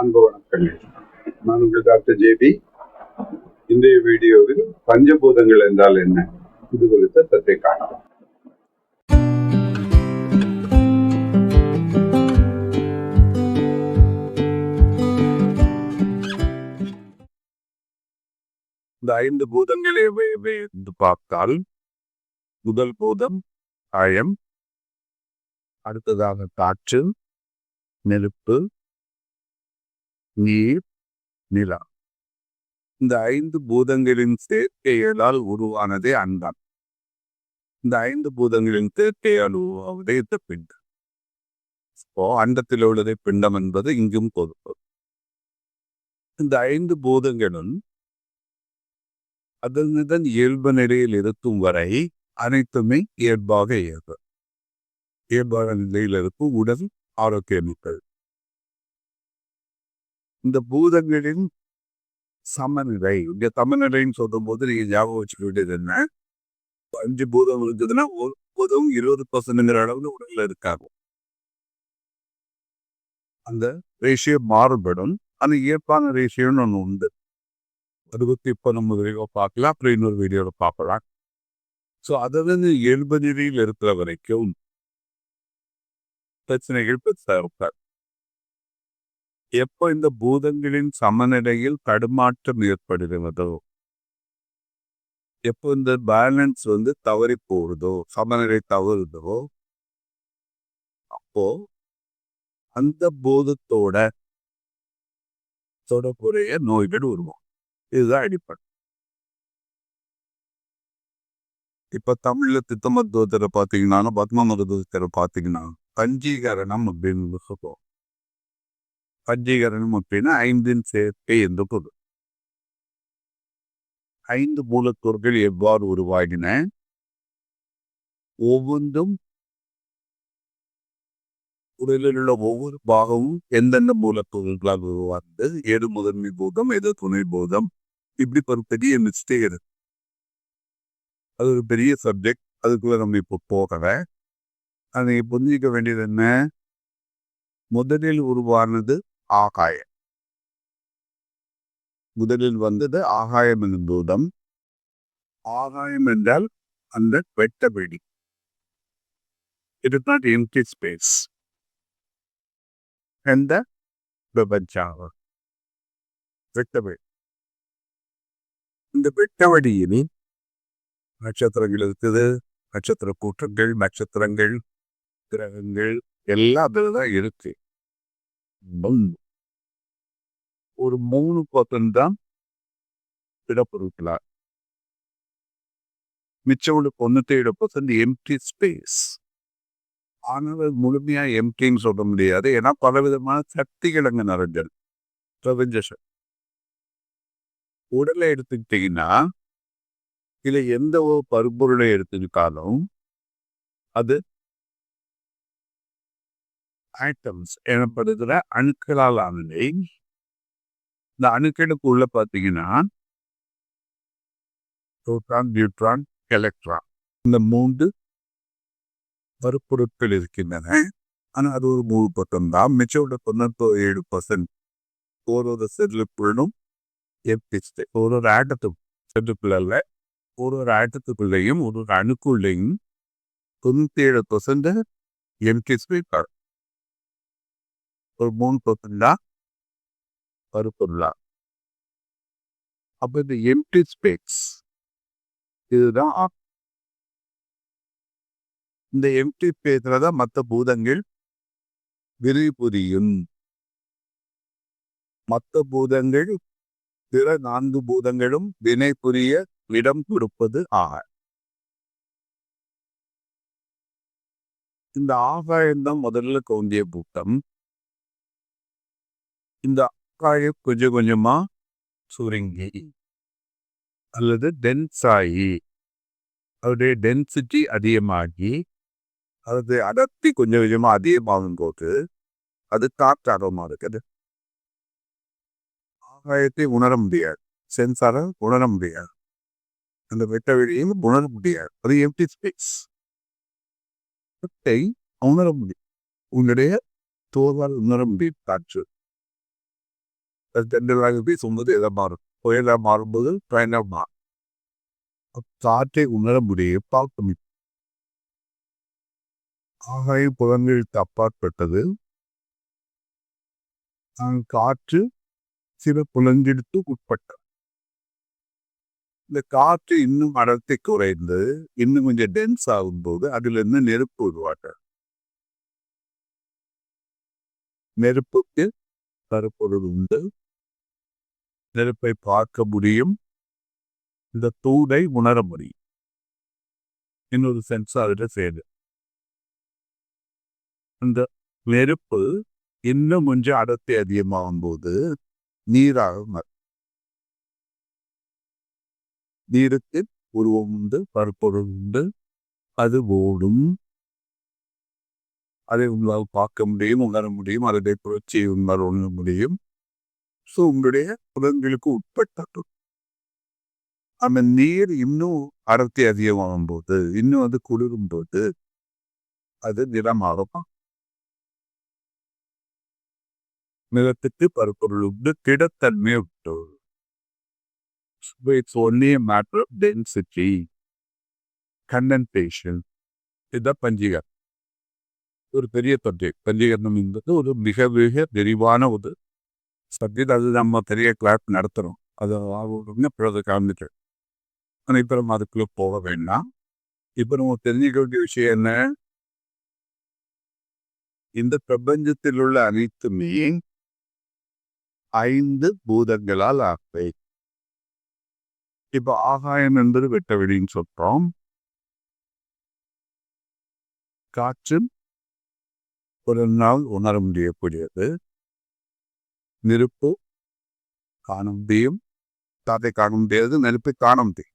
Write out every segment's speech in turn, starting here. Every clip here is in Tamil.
அன்பு வணக்கங்கள். நான் உங்கள் டாக்டர் ஜேபி இன்றைய வீடியோவில் பஞ்சபூதங்கள் என்றால் என்ன? இது குறித்த தத்தை காணலாம். இந்த ஐந்து பூதங்களை என்று பார்த்தால் முதல் பூதம் ஆயம் அடுத்ததாக காற்று நெருப்பு நீர் நிலா. இந்த ஐந்து பூதங்களின் சேர்க்கைகளால் உருவானதே அண்டம் இந்த ஐந்து பூதங்களின் சேர்க்கையால் உருவாவதே இந்த பிண்டம். இப்போ அண்டத்தில் உள்ளதே பிண்டம் என்பது இங்கும் பொதுப்பு இந்த ஐந்து பூதங்களும் அதனுடன் இயல்பு நிலையில் இருக்கும் வரை அனைத்துமே இயல்பாக இயல்பு. இயல்பான நிலையில் இருக்கும் உடல் ஆரோக்கியமிக்கல் இந்த பூதங்களின் சமநிலை. இங்க சமநிலைன்னு சொல்லும் போது நீங்க ஞாபகம் வச்சுக்க வேண்டியது என்ன? அஞ்சு பூதம் இருக்குதுன்னா ஒன்பதும் பூதம் இருபது பர்சன்ட்ங்கிற அளவுல உடல்ல இருக்காங்க. அந்த ரேஷியோ மாறுபடும். அந்த இயற்பான ரேஷியோன்னு ஒன்று உண்டு. அது பற்றி இப்போ நம்ம வீடியோ பார்க்கலாம். அப்புறம் இன்னொரு வீடியோவில் பார்க்கலாம். ஸோ அதை வந்து இயல்பு நிலையில் இருக்கிற வரைக்கும் பிரச்சனைகள் பெருசாக இருக்காது. எப்போ இந்த பூதங்களின் சமநிலையில் தடுமாற்றம் ஏற்படுகிறதோ? எப்போ இந்த பேலன்ஸ் வந்து தவறி போகுதோ சமநிலை தவறுதோ? அப்போ அந்த பூதத்தோட தொடர்புடைய நோய்கள் உருவாகும். இதுதான் அடிப்படை. இப்ப தமிழ்ல திட்ட மருத்துவத்தில் பார்த்தீங்கன்னா பத்ம மருத்துவத்தில் பார்த்தீங்கன்னா பஞ்சீகரணம் அப்படின்னு சொல்லுவோம். பஞ்சீகரணம் அப்படின்னா ஐந்தின் சேர்க்கை என்று பொருள். ஐந்து மூலக்கூறுகள் எவ்வாறு உருவாகின? ஒவ்வொன்றும் உடலில் உள்ள ஒவ்வொரு பாகமும் எந்தெந்த மூலக்கூறுகளால் உருவாகிறது எது முதன்மை பூதம் எது துணை பூதம் இப்படி ஒரு பெரிய மிஸ்டேக் இருக்கு. அது ஒரு பெரிய சப்ஜெக்ட் அதுக்குள்ள நம்ம இப்போ போகல. அதை புரிஞ்சிக்க வேண்டியது என்ன? முதலில் உருவானது ஆகாயம். முதலில் வந்தது ஆகாயம் என்னும் பூதம் ஆகாயம் என்றால் அந்த வெட்ட வெளி. It is not empty space எந்த பிரபஞ்சாவர் வெட்டவெளி இந்த வெட்டவெளியில் நட்சத்திரங்கள் இருக்குது. நட்சத்திர கூட்டங்கள் நட்சத்திரங்கள் கிரகங்கள் எல்லாம் தான் இருக்கு. ஒரு மூணு பர்சன்ட் தான் திடப்பொருட்களா மிச்சம் உள்ள தொண்ணூத்தேழு பர்சன்ட் எம்டி ஸ்பேஸ் ஆனால் அது முழுமையா எம்டின்னு சொல்ல முடியாது. ஏன்னா பலவிதமான சக்திகள் அங்கே நிறைஞ்சது பிரபஞ்ச உடலை எடுத்துக்கிட்டீங்கன்னா இதுல எந்த ஒரு பருப்பொருளை எடுத்துக்கிட்டாலும் அது ஆட்டம்ஸ் எனப்படுகிற அணுக்களால் ஆனதை இந்த அணுக்களுக்கு உள்ள பார்த்தீங்கன்னா புரோட்டான் நியூட்ரான் எலக்ட்ரான் இந்த மூன்று பருப்பொருட்கள் இருக்கின்றன. ஆனால் அது ஒரு மூணு பர்சன்ட் தான். மிச்சோட உள்ள ஏழு பர்சன்ட் ஒரு ஒரு செல்லுக்குள்ளும் எப்பிச்சு ஒரு ஒரு ஆட்டத்து செல்லுக்குள்ள ஒரு ஒரு ஆட்டத்துக்குள்ளேயும் ஒரு ஒரு அணுக்குள்ளேயும் தொண்ணூத்தி ஏழு பர்சன்ட் எம்டி ஸ்பீக்கர் ஒரு மூணு பர்சன்ட் தான் கருப்பொருளா அப்போ இந்த எம்டி ஸ்பேஸ் இதுதான் இந்த எம்டி ஸ்பேஸில் தான் மற்ற பூதங்கள் விரிவு புரியும். மற்ற பூதங்கள் பிற நான்கு பூதங்களும் வினை புரிய இடம் கொடுப்பது ஆக இந்த ஆகாயம் தான் முதல்ல தோன்றிய பூட்டம் இந்த ஆகாயம் கொஞ்சம் கொஞ்சமா சுருங்கி அல்லது டென்ஸ் ஆகி அதோடைய டென்சிட்டி அதிகமாகி அது அடர்த்தி கொஞ்சம் கொஞ்சமா அதிகமாகும் போது அது காற்றாரமா இருக்குது ஆகாயத்தை உணர முடியாது. சென்சார உணர முடியாது. அந்த வெட்ட வெளியும் உணர முடியாது. அது எம்டி ஸ்பேஸ் உணர முடியும். உன்னுடைய தோல்வால் உணர முடியும் காற்று. அது போய் பேசும்போது இதை மாறும் புயலாக மாறும்போது பயனாக மாறும் காற்றை உணர முடியும் பார்க்க முடியும் ஆகாய புலங்களுக்கு அப்பாற்பட்டது காற்று சில புலங்களுக்கு உட்பட்டது இந்த காற்று இன்னும் அடர்த்தி குறைந்து இன்னும் கொஞ்சம் டென்ஸ் ஆகும்போது அதுல இருந்து நெருப்பு உருவாக்க நெருப்புக்கு கருப்பொருள் உண்டு. நெருப்பை பார்க்க முடியும். இந்த தூளை உணர முடியும். இன்னொரு சென்ஸ் அதில் சேரு. அந்த நெருப்பு இன்னும் கொஞ்சம் அடர்த்தி அதிகமாகும் போது நீராக நீருக்கு உருவம் உண்டு பருப்பொருள் உண்டு அது ஓடும். அதை உங்களால் பார்க்க முடியும் உணர முடியும் அதனுடைய புரட்சியை உணர உணர முடியும். ஸோ உங்களுடைய புலன்களுக்கு உட்பட்டது அந்த நீர் இன்னும் அடர்த்தி அதிகமாகும் போது இன்னும் அது குளிரும் போது அது நிறமாகும் நிலத்துக்கு பருப்பொருள் உண்டு திடத்தன்மை உண்டு. It's only matter of density condensation இதுதான் பஞ்சிகர் ஒரு பெரிய தொட்டை பஞ்சீகரணம் என்பது ஒரு மிக மிக விரிவான ஒரு சப்ஜெக்ட் அது நம்ம பெரிய கிளாஸ் நடத்துகிறோம் அது அவங்க பிறகு கலந்துட்டு ஆனால் இப்போ நம்ம அதுக்குள்ளே போக வேண்டாம். இப்போ நம்ம தெரிஞ்சுக்க வேண்டிய விஷயம் என்ன? இந்த பிரபஞ்சத்தில் உள்ள அனைத்துமே ஐந்து பூதங்களால் ஆப்பை இப்போ ஆகாயம் என்பது வெட்டவெளின்னு சொல்றோம். காற்று ஒரு நாள் உணர முடியக்கூடியது. நெருப்பு காண முடியும் காத்தை காண முடியாது நெருப்பை காண முடியும்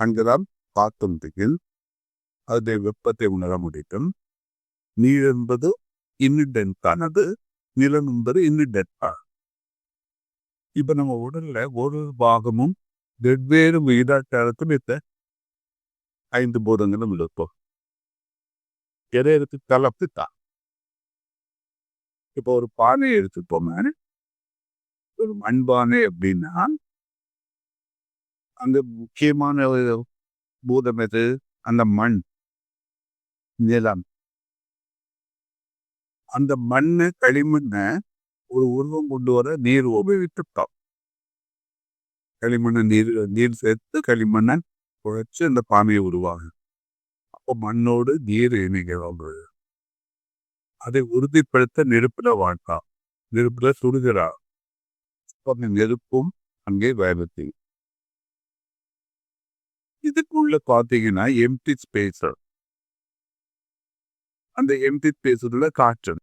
அங்குதான் பார்க்க முடியும் அதனுடைய வெப்பத்தை உணர முடியும் நீர் என்பது இன்னிடென்டானது நிலம் என்பது இன்னிடென்டா இப்ப நம்ம உடல்ல ஒரு பாகமும் வெவ்வேறு விகிதாச்சாரத்தில் இந்த ஐந்து பூதங்களும் இருப்போம் எதை எடுத்து கலப்பு தான் இப்போ ஒரு பானை எடுத்துப்போமே ஒரு மண்பானை அப்படின்னா அங்க முக்கியமான ஒரு பூதம் எது? அந்த மண். நிலம். அந்த மண்ணு களிமண்ணை ஒரு உருவம் கொண்டு வர நீர் உபயோகித்துட்டோம். களிமண்ணை நீர் நீர் சேர்த்து களிமண்ணை குழைச்சு அந்த பானையை உருவாகும் அப்போ மண்ணோடு நீர் இணைகிறோம். அதை உறுதிப்படுத்த நெருப்புல வாழ்க்கா. நெருப்புல சுடுகிறா அப்போ நெருப்பும் அங்கே வேலை இதுக்குள்ள பாத்தீங்கன்னா எம்டி ஸ்பேஸ் அந்த எம்டி ஸ்பேஸ்ல காற்று.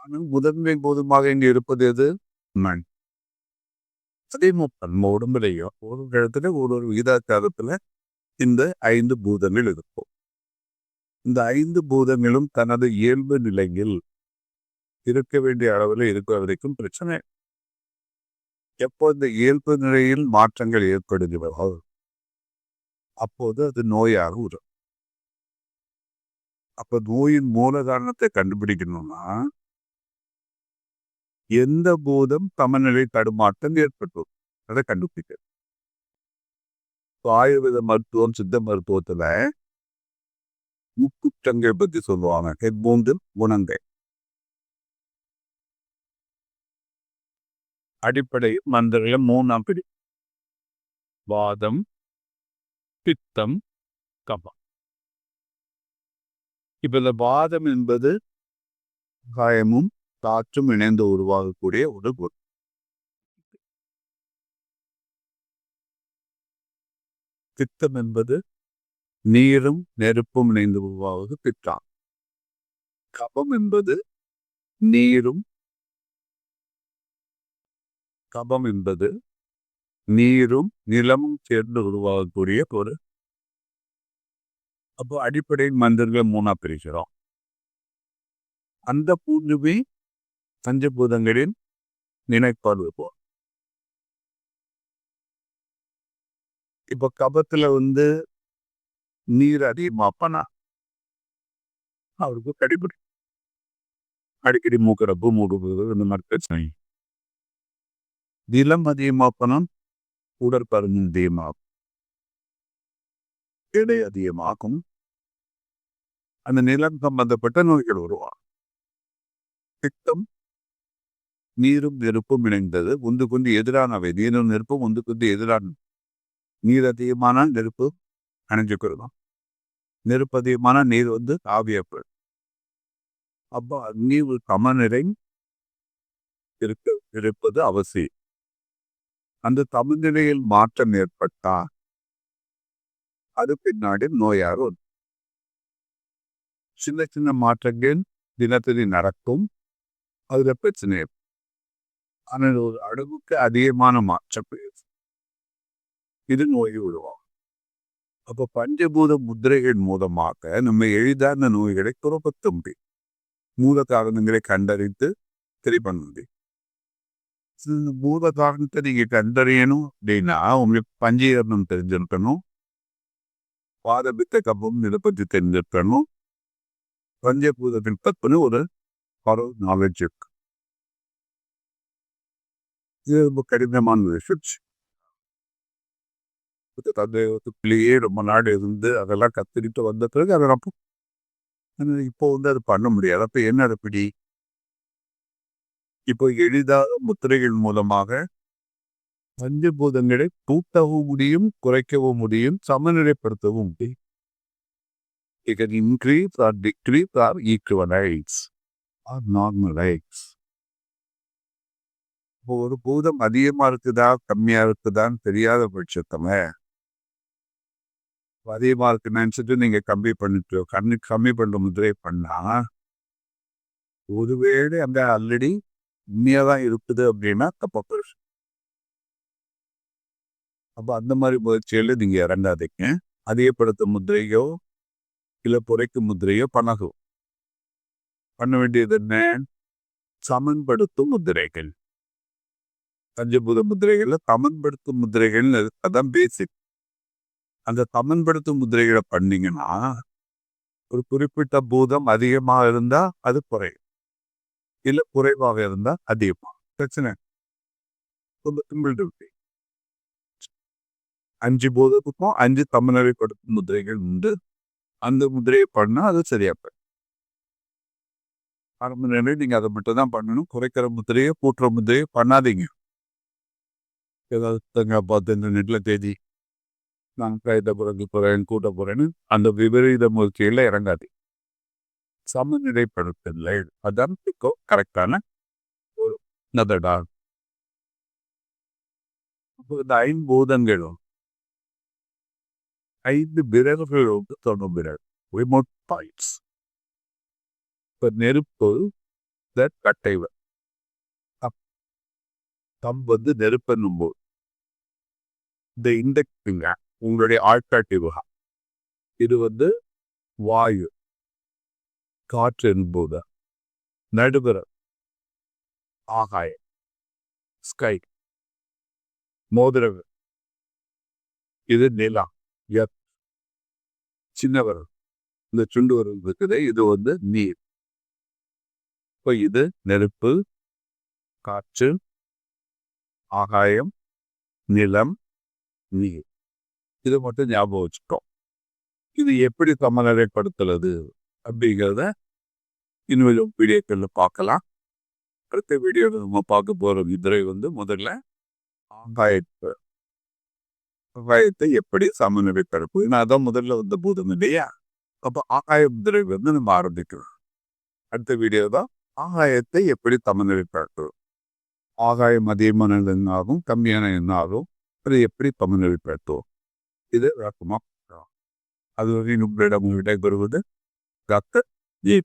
ஆனால் முதன்மை போதுமாக இங்க இருப்பது எது? மண். அதே நம்ம உடம்புலையும் ஒரு இடத்துல ஒரு ஒரு விகிதாச்சாரத்துல இந்த ஐந்து பூதங்கள் இருக்கும். இந்த ஐந்து பூதங்களும் தனது இயல்பு நிலையில் இருக்க வேண்டிய அளவில் இருக்கிற வரைக்கும் பிரச்சனை. எப்போ இந்த இயல்பு நிலையில் மாற்றங்கள் ஏற்படுகிறதோ அப்போது அது நோயாக உறும் அப்ப நோயின் மூல காரணத்தை கண்டுபிடிக்கணும்னா எந்த பூதம் சமநிலை தடுமாற்றம் ஏற்பட்டது அதை கண்டுபிடிக்க. ஆயுர்வேத மருத்துவம் சித்த மருத்துவத்துல முக்குற்றங்கள் பத்தி சொல்லுவாங்க. மூன்று குணங்கள். அடிப்படை மந்திரம் மூணாம் பிடி. வாதம் பித்தம் கபம். இப்ப இந்த வாதம் என்பது காயமும் காற்றும் இணைந்து உருவாகக்கூடிய ஒரு குணம் பித்தம் என்பது நீரும் நெருப்பும் இணைந்து உருவாவது பித்தம் கபம் என்பது நீரும் கபம் என்பது நீரும் நிலமும் சேர்ந்து உருவாகக்கூடிய ஒரு அப்போ அடிப்படை மந்திரங்கள் மூணா பிரிக்கிறோம். அந்த பூண்டுமே பஞ்சபூதங்களின் நினைப்பாடு போ. இப்போ கபத்துல வந்து நீர் அதிகமாப்பனா அவருக்கு கடிபிடி. அடிக்கடி மூக்கிறப்பு மூடுறது இந்த மாதிரி பிரச்சனை. நிலம் அதிகமாப்பனம் உடற்பருமன் அதிகமாகும். எடை அதிகமாகும். அந்த நிலம் சம்பந்தப்பட்ட நோய்கள் உருவாகும். பித்தம் நீரும் நெருப்பும் இணைந்தது. ஒன்று கொண்டு எதிரானவை நீரும் நெருப்பும் ஒன்று கொண்டு எதிரான நீர் அதிகமான நெருப்பு அணைஞ்சுக்கிறதும். நெருப்பு அதிகமான நீர் வந்து ஆவியப்படும் அப்போ நீர் சமநிலை இருக்க இருப்பது அவசியம். அந்த சமநிலையில் மாற்றம் ஏற்பட்டா அது பின்னாடி நோயாரும் சின்ன சின்ன மாற்றங்கள் தினத்தினி நடக்கும். அதுல பிரச்சனை ஆனால் ஒரு அளவுக்கு அதிகமான மாற்றம் இது நோய் உருவாகும். அப்போ பஞ்சபூத முத்திரைகள் மூலமாக நம்ம எளிதான நோய்களை குறப்பத்த முடியும். மூல காரணங்களை கண்டறிந்து சரி பண்ண முடியும். மூல காரணத்தை நீங்க கண்டறியணும் அப்படின்னா உங்களுக்கு பஞ்சீகரணம் தெரிஞ்சிருக்கணும். பாதபித்த கபம் இதை பற்றி தெரிஞ்சிருக்கணும். பஞ்சபூதத்தின் பத்தின ஒரு பரவ நாலேஜ் இருக்கு. இது ரொம்ப கடினமான விஷயம். தந்தையத்துக்குள்ளேயே ரொம்ப நாடு இருந்து அதெல்லாம் கத்துக்கிட்டு வந்த பிறகு அதை அப்போ இப்போ வந்து அது பண்ண முடியாது. அப்போ என்ன அப்படி இப்போ எளிதாக முத்திரைகள் மூலமாக பஞ்சபூதங்களை கூட்டவும் முடியும் குறைக்கவும் முடியும் சமநிலைப்படுத்தவும் முடியும். It can increase or decrease or equalize or normalize. இப்போ ஒரு பூதம் அதிகமா இருக்குதா கம்மியா இருக்குதான்னு தெரியாத பட்சத்துல அதிகமா இருக்குன்னு நினைச்சிட்டு நீங்க கம்மி பண்ணிட்டு கண்ணு கம்மி பண்ணுற முதிரை பண்ணா ஒருவேளை அந்த ஆல்ரெடி உண்மையா தான் இருக்குது அப்படின்னா தப்பு அப்போ அந்த மாதிரி முயற்சியில் நீங்க இறங்காதீங்க. அதிகப்படுத்த முதிரையோ இல்லை புரைக்கும் முதிரையோ பண்ணகும் பண்ண வேண்டியது என்ன? சமன்படுத்தும் முதிரைகள். பஞ்சபூத முதிரைகளில் சமன்படுத்தும் முதிரைகள் அதான் பேசிக் அந்த சமன்படுத்தும் முதிரைகளை பண்ணீங்கன்னா ஒரு குறிப்பிட்ட பூதம் அதிகமா இருந்தா அது குறையும். இல்ல குறைவாக இருந்தா அதிகமா பிரச்சனை ரொம்ப சிம்பிள் அஞ்சு பூதத்துக்கும் அஞ்சு சமநிலைப்படுத்தும் முதிரைகள் உண்டு. அந்த முதிரையை பண்ணா அது சரியா போயிடும். ஆரம்ப நிலையில் நீங்க அதை மட்டும் தான் பண்ணணும். குறைக்கிற முதிரையை கூட்டுற முதிரையை பண்ணாதீங்க. ஏதாவது பார்த்து இந்த நெட்ல தேதி நான் கைத பிறகு போறேன் கூட்ட போறேன்னு அந்த விபரீத முயற்சியில இறங்காது. சமநிலைப்படுத்தலை அதான் கரெக்டான ஒரு நதடா அப்போ இந்த ஐம்பூதங்களும் ஐந்து விரல்களோடு தொண்ணூறு ரிமோட் பாயிண்ட்ஸ் இப்போ நெருப்பு கட்டைவர் தம் வந்து நெருப்பென்னும் போது இந்த இண்டெக்ஸுங்க உங்களுடைய ஆட்காட்டி விகா இது வந்து வாயு. காற்று என்பது நடுவர ஆகாயம். ஸ்கை மோதிரவு. இது நிலா எத் சின்னவர் இந்த சுண்டு வரல் இருக்குது. இது வந்து நீர். இப்போ இது நெருப்பு காற்று ஆகாயம் நிலம் நீர். இதை மட்டும் ஞாபகம் வச்சுட்டோம் இது எப்படி சமநிலைப்படுத்துறது அப்படிங்கிறத இன்னும் வீடியோக்களில் பார்க்கலாம். அடுத்த வீடியோவில் நம்ம பார்க்க போகிற முதிரை வந்து முதல்ல ஆகாயத்தை ஆகாயத்தை எப்படி சமநிலைப்படுப்பு ஏன்னா அதான் முதல்ல வந்து பூதம் இல்லையா? அப்போ ஆகாய முதிரை வந்து நம்ம ஆரம்பிக்கிறோம். அடுத்த வீடியோ தான் ஆகாயத்தை எப்படி சமநிலைப்படுத்தும் ஆகாயம் அதிகமான எண்ணாகும் கம்மியான எண்ணாகும் அதை எப்படி சமநிலைப்படுத்தும் இது விளக்கமாக அது வரை உங்களிடம் விடைபெறுவது டாக்டர் ஜி